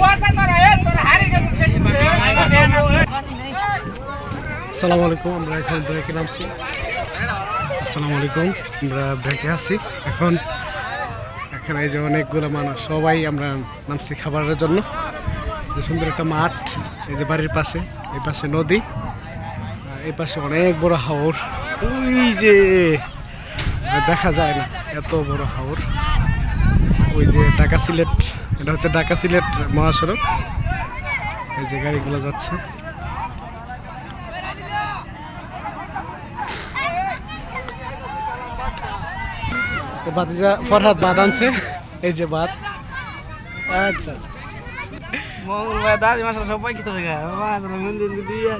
পয়সা তারা আসসালামু আলাইকুম, আমরা এখন ব্রেকে নামছি। আসসালামু আলাইকুম, আমরা ব্রেকে আছি। এখন এখানে এই যে অনেকগুলো মানুষ, সবাই আমরা নামছি খাবারের জন্য। সুন্দর একটা মাঠ, এই যে বাড়ির পাশে, এই পাশে নদী এই পাশে অনেক বড় হাওর। ওই যে দেখা যায় না, এত বড় হাওর। ওই যে ঢাকা সিলেট, এটা হচ্ছে ঢাকা সিলেট মহাসড়ক। এই যে গাড়িগুলো যাচ্ছে। বাতিজা ফরহাদ বাদ আনছে। এই যে বাদ আচ্ছা আচ্ছা। মাসা সবাই খেতে থাকে। মাসা মন্দির দিয়ে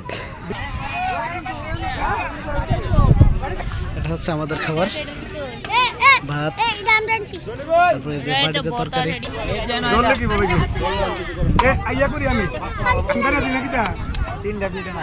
এটা হচ্ছে আমাদের খাবার। ভাত। তারপরে যে বাড়িতে তরকারি। তিনটা পিঠে না।